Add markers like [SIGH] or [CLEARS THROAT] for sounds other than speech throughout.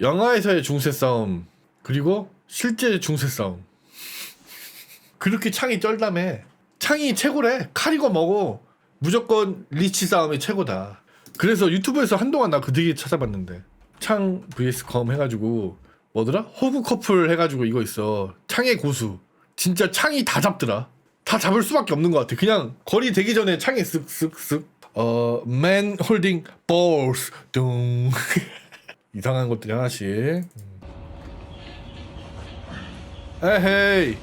영화에서의 중세 싸움 그리고 실제 중세 싸움. 그렇게 창이 쩔다며. 창이 최고래. 칼이고 뭐고. 무조건 리치 싸움이 최고다. 그래서 유튜브에서 한동안 나 그 되게 찾아봤는데 창 vs 검 해가지고 뭐더라? 호구 커플 해가지고 이거 있어. 창의 고수. 진짜 창이 다 잡더라. 다 잡을 수밖에 없는 것 같아. 그냥 거리 되기 전에 창이 쓱쓱쓱. 어 man holding balls 둥 [LAUGHS] 이상한 것들이 하나씩 음. 에헤이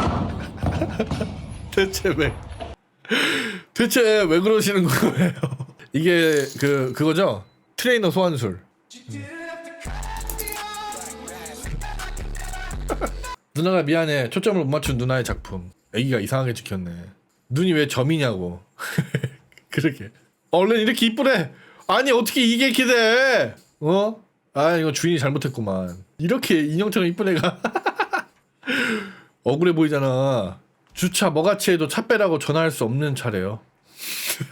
[LAUGHS] 대체 왜 대체 왜 그러시는 거예요? [LAUGHS] 이게 그 그거죠? 트레이너 소환술. [LAUGHS] 누나가 미안해. 초점을 못 맞춘 누나의 작품. 애기가 이상하게 찍혔네. 눈이 왜 점이냐고. [LAUGHS] 그러게. 얼른 이렇게 이쁘래. 아니 어떻게 이게 돼? 어? 아 이거 주인이 잘못했구만. 이렇게 인형처럼 이쁜 애가 [LAUGHS] 억울해 보이잖아. 주차 뭐같이 해도 차 빼라고 전화할 수 없는 차래요.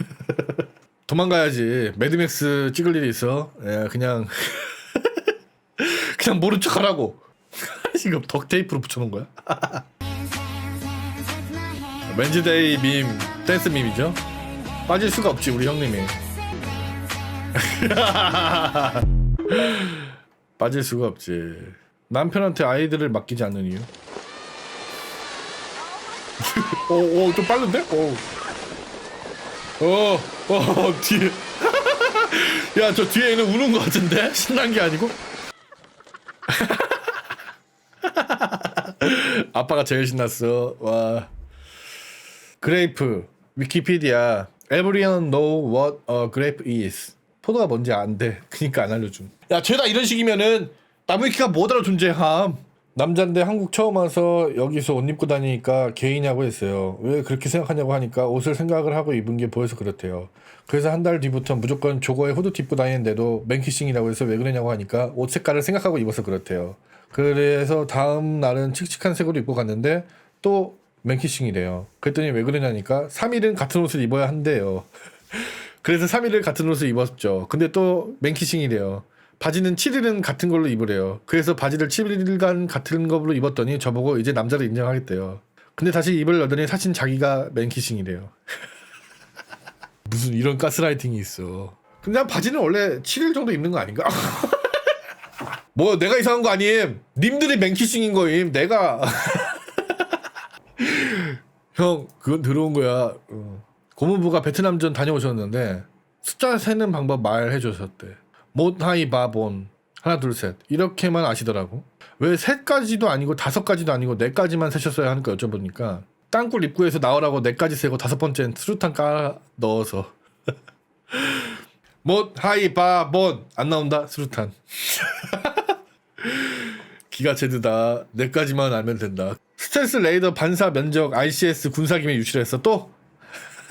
[LAUGHS] 도망가야지. 매드맥스 찍을 일이 있어. 예, 그냥 그냥 모른 척하라고. 지금 덕테이프로 붙여놓은 거야? 웬즈데이 밈, 댄스 밈이죠. 빠질 수가 없지 우리 형님이. [LAUGHS] 빠질 수가 없지. 남편한테 아이들을 맡기지 않는 이유. [LAUGHS] 오, 오, 좀 빠른데? 오. 어, 어, 뒤에. [LAUGHS] 야, 저 뒤에 있는 우는 것 같은데? 신난 게 아니고? 아빠가 제일 신났어. 와. 그레이프. 위키피디아. Everyone know what a grape is. 포도가 뭔지 안 돼. 그니까 안 알려줌. 야, 죄다 이런 식이면은 나무위키가 뭐더러 존재함. 남잔데 한국 처음 와서 여기서 옷 입고 다니니까 게이냐고 했어요. 왜 그렇게 생각하냐고 하니까 옷을 생각을 하고 입은 게 보여서 그렇대요. 그래서 한 달 뒤부터 무조건 조거에 후드티 입고 다니는데도 맨키싱이라고 해서 왜 그러냐고 하니까 옷 색깔을 생각하고 입어서 그렇대요. 그래서 다음 날은 칙칙한 색으로 입고 갔는데 또 맨키싱이래요. 그랬더니 왜 그러냐니까 3일은 같은 옷을 입어야 한대요. [LAUGHS] 그래서 3일을 같은 옷을 입었죠. 근데 또 맨키싱이래요. 바지는 7일은 같은 걸로 입으래요. 그래서 바지를 7일간 같은 걸로 입었더니 저보고 이제 남자를 인정하겠대요. 근데 다시 입을 열더니 사실 자기가 맨키싱이래요. [LAUGHS] 무슨 이런 가스라이팅이 있어. 근데 난 바지는 원래 7일 정도 입는 거 아닌가? [LAUGHS] 뭐 내가 이상한 거 아님? 님들이 맨키싱인 거임. 내가 형 그건 들어온 거야. 어. 고문부가 베트남전 다녀오셨는데 숫자 세는 방법 말해 주셨대. 못하이 바본 하나 둘 셋 이렇게만 아시더라고. 왜 셋까지도 아니고 다섯까지도 아니고 네까지만 세셨어야 하니까 여쭤보니까 땅굴 입구에서 나오라고 네까지 세고 다섯 번째는 수류탄 깔아 넣어서 [LAUGHS] 못하이 바본 안 나온다 수류탄. [LAUGHS] 기가 제드다. 네까지만 알면 된다. 스텔스 레이더 반사 면적 ICS 군사기밀 유출했어 또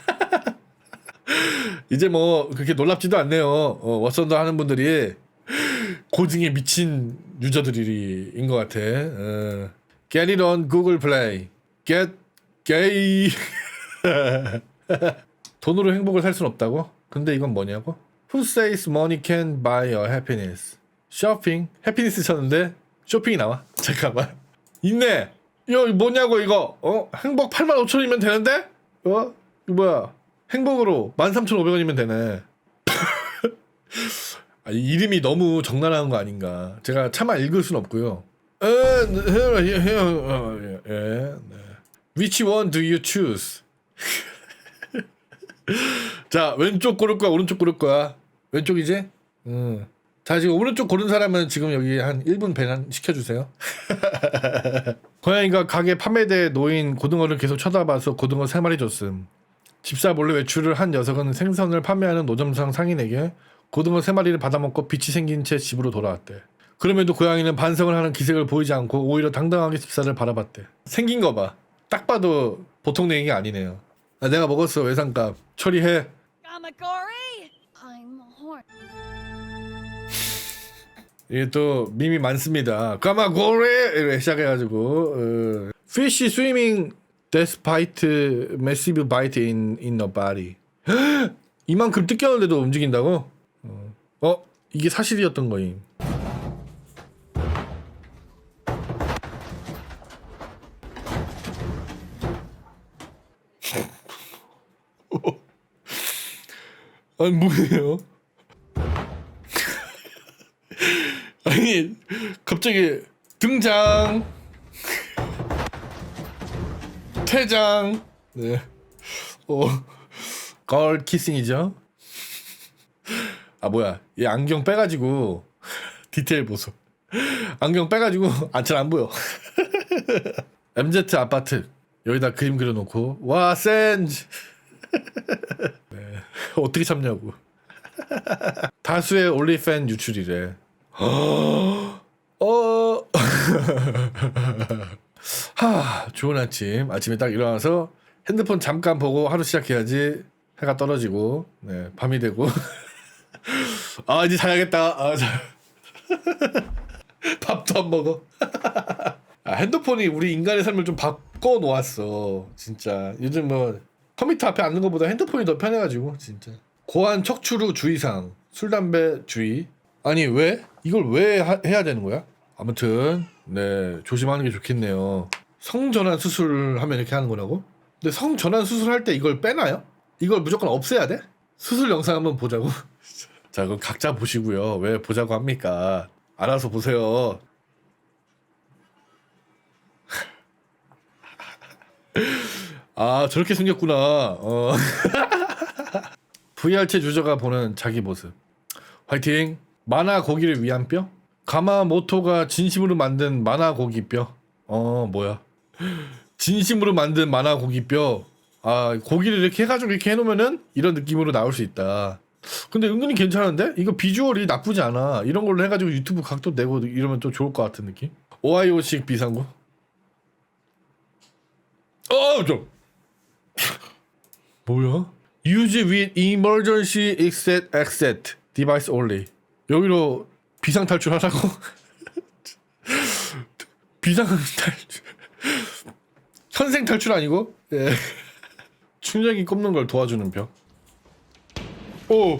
[LAUGHS] 이제 뭐 그렇게 놀랍지도 않네요. 어, 왓선더 하는 분들이 고증에 미친 유저들인 것 같아. 어. Get it on Google Play. Get gay. [LAUGHS] 돈으로 행복을 살 순 없다고? 근데 이건 뭐냐고? Who says money can buy your happiness? 쇼핑. 해피니스 쳤는데 쇼핑이 나와. [LAUGHS] 잠깐만. 있네. 이거 뭐냐고 이거. 어? 행복 8만 5천이면 되는데? 어? 이거 뭐야? 행복으로 13,500원이면 되네. [LAUGHS] 아, 이 이름이 너무 적나라한 거 아닌가. 제가 차마 읽을 순 없고요. 에, 예, 예, 어, 예, 예, 네. Which one do you choose? [LAUGHS] 자, 왼쪽 고를 거야, 오른쪽 고를 거야. 왼쪽이지? 음. 자, 지금 오른쪽 고른 사람은 지금 여기 한 1분 배난 시켜주세요. 고양이가 가게 판매대에 놓인 고등어를 계속 쳐다봐서 고등어 3마리 줬음. 집사 몰래 외출을 한 녀석은 생선을 판매하는 노점상 상인에게 고등어 3마리를 받아먹고 빛이 생긴 채 집으로 돌아왔대. 그럼에도 고양이는 반성을 하는 기색을 보이지 않고 오히려 당당하게 집사를 바라봤대. 생긴 거 봐. 딱 봐도 보통 내용이 아니네요. 아, 내가 먹었어 외상값. 처리해. I'm horny. 이게 또 밈이 많습니다. 이렇게 시작해가지고 어, fish swimming despite massive bite in in the body. [GASPS] 이만큼 뜯겼는데도 움직인다고? 어, 어 이게 사실이었던 거임. [LAUGHS] 아니 뭐예요? 아니 갑자기 등장 퇴장 네. 어, 걸 키싱이죠. 아 뭐야 얘 안경 빼가지고 [LAUGHS] 디테일 보소. 안경 빼가지고 안잘 안 보여. [LAUGHS] MZ 아파트 여기다 그림 그려놓고 와 센즈. [LAUGHS] 네. 어떻게 참냐고. 다수의 올리팬 유출이래. 어. [LAUGHS] 하, 좋은 아침. 아침에 딱 일어나서 핸드폰 잠깐 보고 하루 시작해야지. 해가 떨어지고, 네, 밤이 되고. [LAUGHS] 아, 이제 자야겠다. 아, 자. [LAUGHS] 밥도 안 먹어. 아, 핸드폰이 우리 인간의 삶을 좀 바꿔 놓았어. 진짜. 요즘 뭐 컴퓨터 앞에 앉는 것보다 핸드폰이 더 편해가지고 진짜. 고환 척추루 주의사항. 술 담배 주의. 아니 왜? 이걸 왜 하- 해야 되는 거야? 아무튼 네 조심하는 게 좋겠네요. 성전환 수술을 하면 이렇게 하는 거라고? 근데 성전환 수술할 때 이걸 빼나요? 이걸 무조건 없애야 돼? 수술 영상 한번 보자고. [LAUGHS] 자 그럼 각자 보시고요. 왜 보자고 합니까? 알아서 보세요. [LAUGHS] 아 저렇게 생겼구나. 어. [LAUGHS] VR체 유저가 보는 자기 모습. 화이팅. 만화 고기를 위한 뼈? 가마모토가 진심으로 만든 만화 고기 뼈. 어 뭐야? 진심으로 만든 만화 고기 뼈. 아 고기를 이렇게 해가지고 이렇게 해놓으면은 이런 느낌으로 나올 수 있다. 근데 은근히 괜찮은데? 이거 비주얼이 나쁘지 않아. 이런 걸로 해가지고 유튜브 각도 내고 이러면 또 좋을 것 같은 느낌? 오하이오식 비상구. 어, 좀. [LAUGHS] 뭐야? Use with emergency exit exit device only. 여기로 비상 탈출하라고? [LAUGHS] 비상 탈출. 현생 탈출 아니고? 예. 충전기 꼽는 걸 도와주는 벽. 오.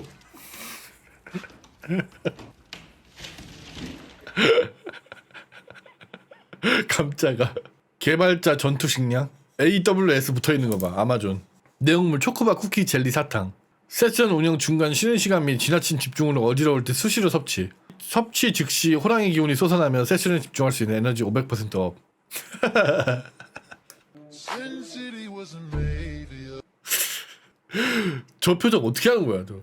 [LAUGHS] 깜짝아. 개발자 전투 식량? AWS 붙어 있는 거 봐. 아마존. 내용물 초코바 쿠키 젤리 사탕. 세션 운영 중간 쉬는 시간 및 지나친 집중으로 어지러울 때 수시로 섭취. 섭취 즉시 호랑이 기운이 솟아나며 세션에 집중할 수 있는 에너지 500%업. Sin City wasn't made for you. 저 표정 어떻게 하는 거야, 저?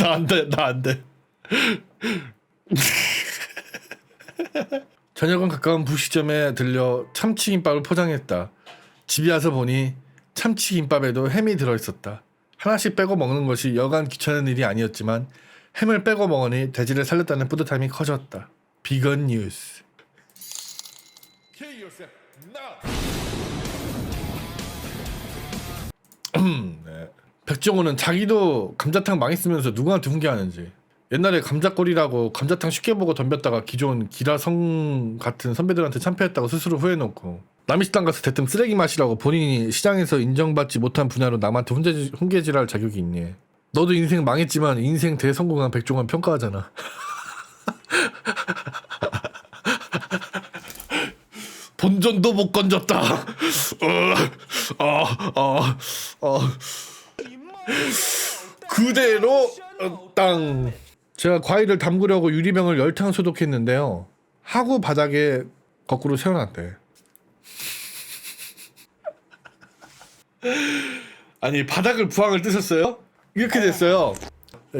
나 안 돼, 나 안 돼. [LAUGHS] 저녁은 가까운 부시점에 들려 참치김밥을 포장했다. 집에 와서 보니 참치김밥에도 햄이 들어있었다. 하나씩 빼고 먹는 것이 여간 귀찮은 일이 아니었지만 햄을 빼고 먹으니 돼지를 살렸다는 뿌듯함이 커졌다. 비건 뉴스. 네. 백종원은 자기도 감자탕 망했으면서 누구한테 훈계하는지 옛날에 감자골이라고 감자탕 쉽게 보고 덤볐다가 기존 기라성 같은 선배들한테 참패했다고 스스로 후회해놓고 남의 식당 가서 대뜸 쓰레기 맛이라고 본인이 시장에서 인정받지 못한 분야로 남한테 훈계질, 훈계질할 자격이 있니 너도 인생 망했지만 인생 대성공한 백종원 평가하잖아 [LAUGHS] 본전도 못 건졌다 어, 어, 어, 어. 그대로 어, 땅. 제가 과일을 담그려고 유리병을 열탕 소독했는데요. 하구 바닥에 거꾸로 세워놨대. 아니 바닥을 부항을 뜨셨어요? 이렇게 됐어요.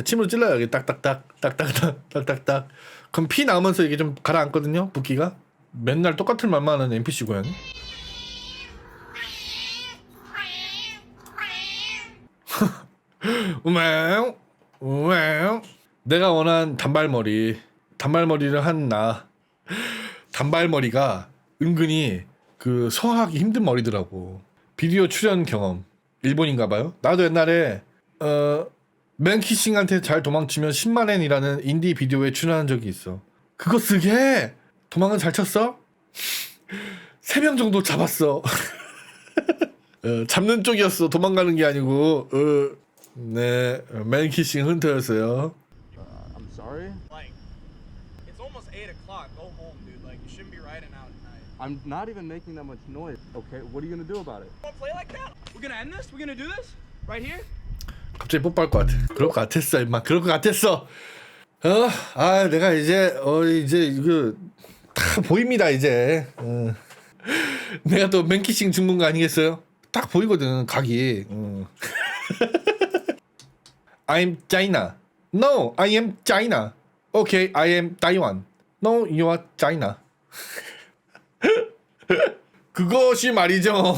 침으로 찔러요 여기 딱딱딱 딱딱딱 딱딱딱. 그럼 피 나오면서 이게 좀 가라앉거든요 붓기가. 맨날 똑같은 말만 하는 NPC 고양이. 우맹 우맹 내가 원한 단발머리 단발머리를 한 나 단발머리가 은근히 그 소화하기 힘든 머리더라고 비디오 출연 경험 일본인가 봐요 나도 옛날에 어 맨키싱한테 잘 도망치면 10만엔이라는 인디 비디오에 출연한 적이 있어 그거 쓰게 도망은 잘 쳤어? [LAUGHS] 세명 정도 잡았어. [LAUGHS] 어, 잡는 쪽이었어. 도망가는 게 아니고. 어, 네, 맨키싱 헌터였어요. I'm I'm not even making that much noise. Okay, what are you gonna do about it? Don't play like that. We're gonna end this? We're gonna do this? Right here? 갑자기 뽀뽀할 것 같아. 그럴 것 같았어, 임마. 그럴 것 같았어. 어, 아, 내가 이제, 어, 이제, 이거, 다 보입니다, 이제. 어. 내가 또 맨키싱 전문가 아니겠어요? 딱 보이거든, 각이. 어. I'm China. No, I am China. Okay, I am Taiwan. No, you are China. [LAUGHS] 그것이 말이죠.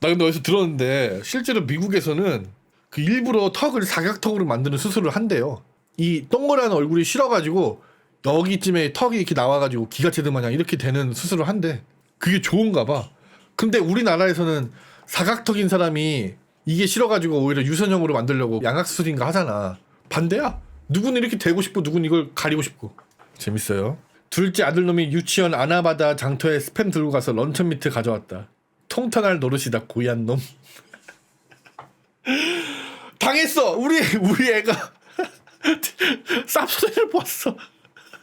나 근데 어디서 들었는데 실제로 미국에서는 그 일부러 턱을 사각턱으로 만드는 수술을 한대요. 이 동그란 얼굴이 싫어가지고 여기쯤에 턱이 이렇게 나와가지고 기가 제드 마냥 이렇게 되는 수술을 한대. 그게 좋은가 봐. 근데 우리나라에서는 사각턱인 사람이 이게 싫어가지고 오히려 유선형으로 만들려고 양악수술인가 하잖아. 반대야. 누구는 이렇게 되고 싶고 누구는 이걸 가리고 싶고. 재밌어요. 둘째 아들놈이 유치원 아나바다 장터에 스팸 들고 가서 런천 미트 가져왔다. 통탄할 노릇이다 고얀 놈. [LAUGHS] 당했어. 우리 우리 애가 [LAUGHS] 쌉소리를 보았어.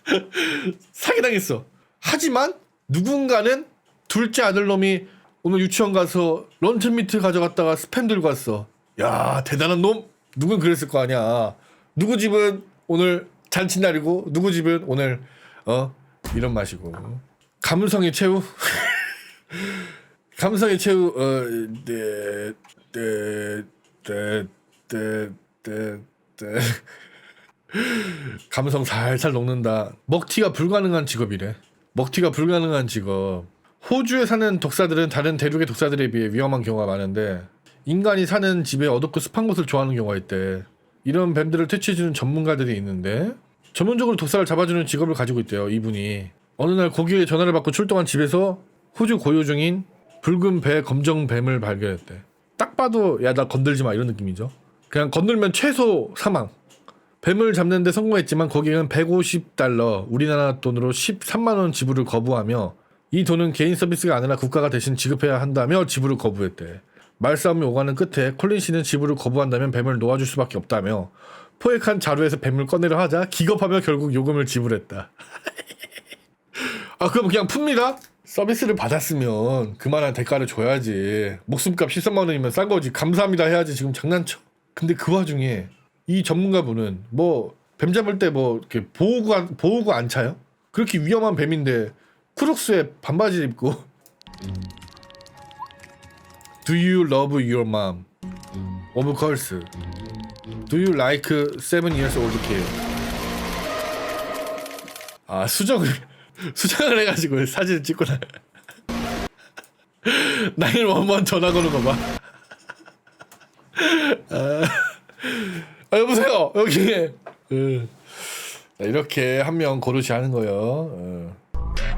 [LAUGHS] 사기당했어. 하지만 누군가는 둘째 아들놈이 오늘 유치원 가서 런천 미트 가져갔다가 스팸 들고 왔어. 야 대단한 놈. 누군 그랬을 거 아니야. 누구 집은 오늘 잔칫날이고 누구 집은 오늘 어 이런 맛이고 감성의 최후. [LAUGHS] 감성의 최후 네, 어네네네네네 감성 살살 녹는다. 먹튀가 불가능한 직업이래. 먹튀가 불가능한 직업. 호주에 사는 독사들은 다른 대륙의 독사들에 비해 위험한 경우가 많은데 인간이 사는 집에 어둡고 습한 곳을 좋아하는 경우가 있대. 이런 뱀들을 퇴치해주는 전문가들이 있는데 전문적으로 독사를 잡아주는 직업을 가지고 있대요. 이분이 어느 날 고기의 전화를 받고 출동한 집에서 호주 고요 중인 붉은 배 검정 뱀을 발견했대. 딱 봐도 야 나 건들지 마 이런 느낌이죠. 그냥 건들면 최소 사망. 뱀을 잡는데 성공했지만 거기에는 150달러, 우리나라 돈으로 13만 원 지불을 거부하며 이 돈은 개인 서비스가 아니라 국가가 대신 지급해야 한다며 지불을 거부했대. 말싸움이 오가는 끝에 콜린 씨는 지불을 거부한다면 뱀을 놓아줄 수밖에 없다며 포획한 자루에서 뱀을 꺼내려 하자 기겁하며 결국 요금을 지불했다. [LAUGHS] 아 그럼 그냥 풉니다. 서비스를 받았으면 그만한 대가를 줘야지. 목숨값 13만 원이면 싼 거지. 감사합니다 해야지. 지금 장난쳐. 근데 그 와중에 이 전문가분은 뭐 뱀 잡을 때 뭐 이렇게 보호구 안, 보호구 안 차요? 그렇게 위험한 뱀인데 크록스에 반바지 입고 Do you love your mom? Of course. Do you like seven years old kid? 아 수정을 [LAUGHS] 수정을 해가지고 사진을 찍고 나. [LAUGHS] 나일 원원 전화 거는 거 봐. 아, 아 여보세요 여기. 어. 자, 이렇게 한 명 고르시 하는 거요. 어.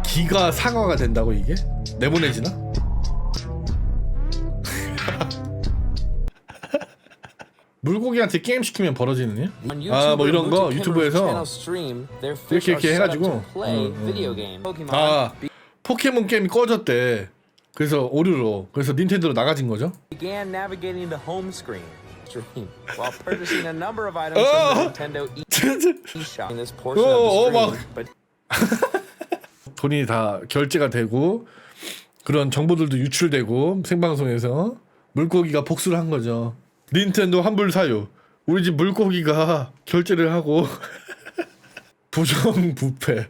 기가 상어가 된다고 이게 내보내지나? 물고기한테 게임 시키면 벌어지는 일? 아, 뭐 이런 거 유튜브에서 이렇게 이렇게 해가지고 응, 응. 아 포켓몬 게임이 꺼졌대. 그래서 오류로 그래서 닌텐도로 나가진 거죠. while purchasing a number of items Oh! from the Nintendo eShop. In this portion Oh, oh, of the 막. stream, but 돈이 다 결제가 되고 그런 정보들도 유출되고 생방송에서 물고기가 복수를 한 거죠. 닌텐도 환불 사유. 우리 집 물고기가 결제를 하고 부정 부패.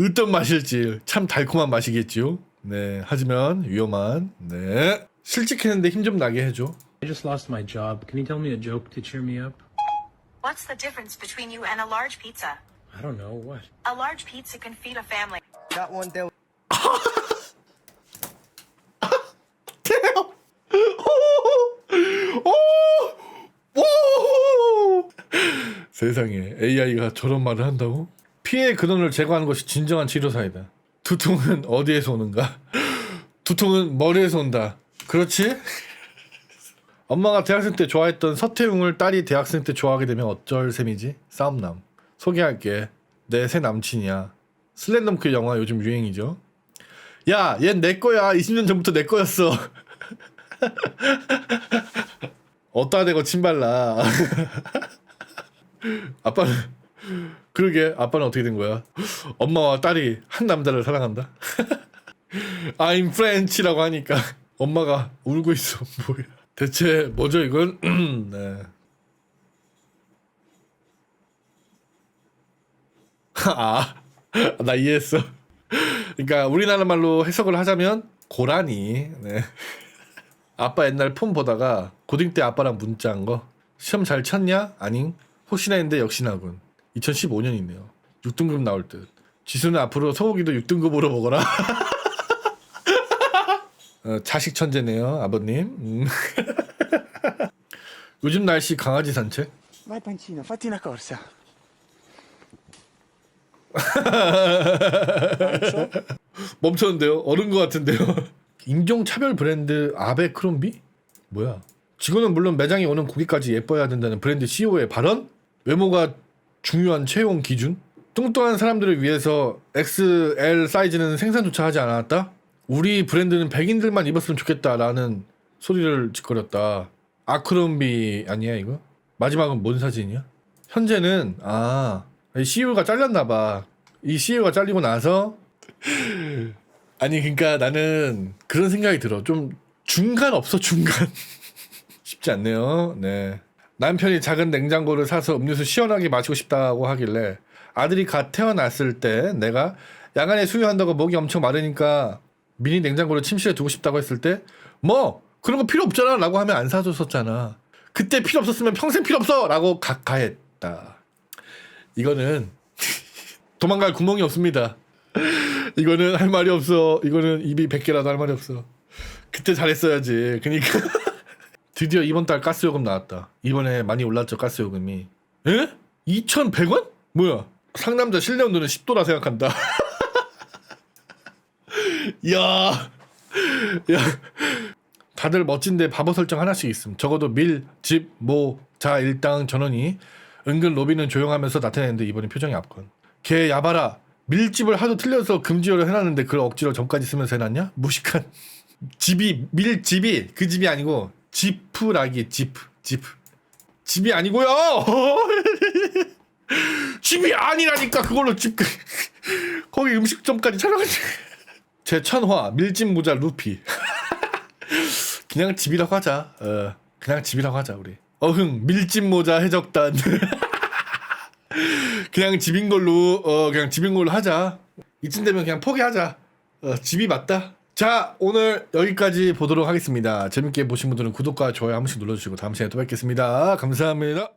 어떤 맛일지 참 달콤한 맛이겠지요. 네, 하지만 위험한. 네, 실직했는데 힘 좀 나게 해줘. I just lost my job. Can you tell me a joke to cheer me up? What's the difference between you and a large pizza? I don't know. What? A large pizza can feed a family. 오! 세상에 AI가 저런 말을 한다고? 피해 근원을 제거하는 것이 진정한 치료사이다. 두통은 어디에서 오는가? [LAUGHS] 두통은 머리에서 온다. 그렇지? 아, 엄마가 대학생 때 좋아했던 서태웅을 딸이 대학생 때 좋아하게 되면 어쩔 셈이지? 싸움남. 소개할게. 내 새 남친이야. 슬램덩크 영화 요즘 유행이죠. 야, 얜 내 거야. 20년 전부터 내 거였어. [LAUGHS] 어따 대고 침발라. [LAUGHS] 아빠는 그러게 아빠는 어떻게 된 거야? 엄마와 딸이 한 남자를 사랑한다. [LAUGHS] I'm French라고 하니까 엄마가 울고 있어. [LAUGHS] 뭐야? 대체 뭐죠 이건? [CLEARS THROAT] 네. 아, 나 이해했어. 그러니까 우리나라 말로 해석을 하자면 고라니. 네. 아빠 옛날 폰 보다가 고딩 때 아빠랑 문자한 거 시험 잘 쳤냐? 아니 혹시나 했는데 역시나군. 2015년이네요. 6등급 나올 듯. 지수는 앞으로 소고기도 6등급으로 먹어라 어, 자식 천재네요 아버님. 음. [LAUGHS] 요즘 날씨 강아지 산책? Vai Pancino, fatti una corsa. 멈췄는데요? 어른 것 같은데요? [LAUGHS] 인종차별 브랜드 아베 크롬비? 뭐야? 직원은 물론 매장에 오는 고객까지 예뻐야 된다는 브랜드 CEO의 발언? 외모가 중요한 채용 기준? 뚱뚱한 사람들을 위해서 XL 사이즈는 생산조차 하지 않았다? 우리 브랜드는 백인들만 입었으면 좋겠다라는 소리를 짓거렸다. 아크롬비 아니야 이거? 마지막은 뭔 사진이야? 현재는 아 CEO가 잘렸나 봐. 이 CEO가 잘리고 나서 [LAUGHS] 아니 그러니까 나는 그런 생각이 들어. 좀 중간 없어 중간. [LAUGHS] 쉽지 않네요. 네. 남편이 작은 냉장고를 사서 음료수 시원하게 마시고 싶다고 하길래 아들이 갓 태어났을 때 내가 야간에 수유한다고 목이 엄청 마르니까 미니 냉장고를 침실에 두고 싶다고 했을 때 뭐 그런 거 필요 없잖아 라고 하면 안 사줬었잖아. 그때 필요 없었으면 평생 필요 없어 라고 각하했다. 이거는 [LAUGHS] 도망갈 구멍이 없습니다. 이거는 할 말이 없어. 이거는 입이 100개라도 할 말이 없어. 그때 잘했어야지. 그니까 [LAUGHS] 드디어 이번 달 가스요금 나왔다. 이번에 많이 올랐죠 가스요금이. 에? 2,100원? 뭐야? 상남자 실내 온도는 10도라 생각한다. [LAUGHS] 야, 야, 다들 멋진데 바보 설정 하나씩 있음. 적어도 밀, 집, 모, 자, 일당, 전원이 은근 로비는 조용하면서 나타내는데 이번에 표정이 앞건. 걔 야바라 밀집을 하도 틀려서 금지어를 해놨는데 그걸 억지로 점까지 쓰면서 해놨냐? 무식한. [LAUGHS] 집이 밀집이 그 집이 아니고 지프라기 지프 지프 집이 아니고요. [LAUGHS] 집이 아니라니까 그걸로 집 [LAUGHS] 거기 음식점까지 촬영하지. 제 천화 밀집 모자 루피. [LAUGHS] 그냥 집이라고 하자. 어, 그냥 집이라고 하자 우리. 어흥 밀집 모자 해적단. 그냥 집인 걸로 어 그냥 집인 걸로 하자. 이쯤 되면 그냥 포기하자. 어, 집이 맞다. 자 오늘 여기까지 보도록 하겠습니다. 재밌게 보신 분들은 구독과 좋아요 한 번씩 눌러주시고 다음 시간에 또 뵙겠습니다. 감사합니다.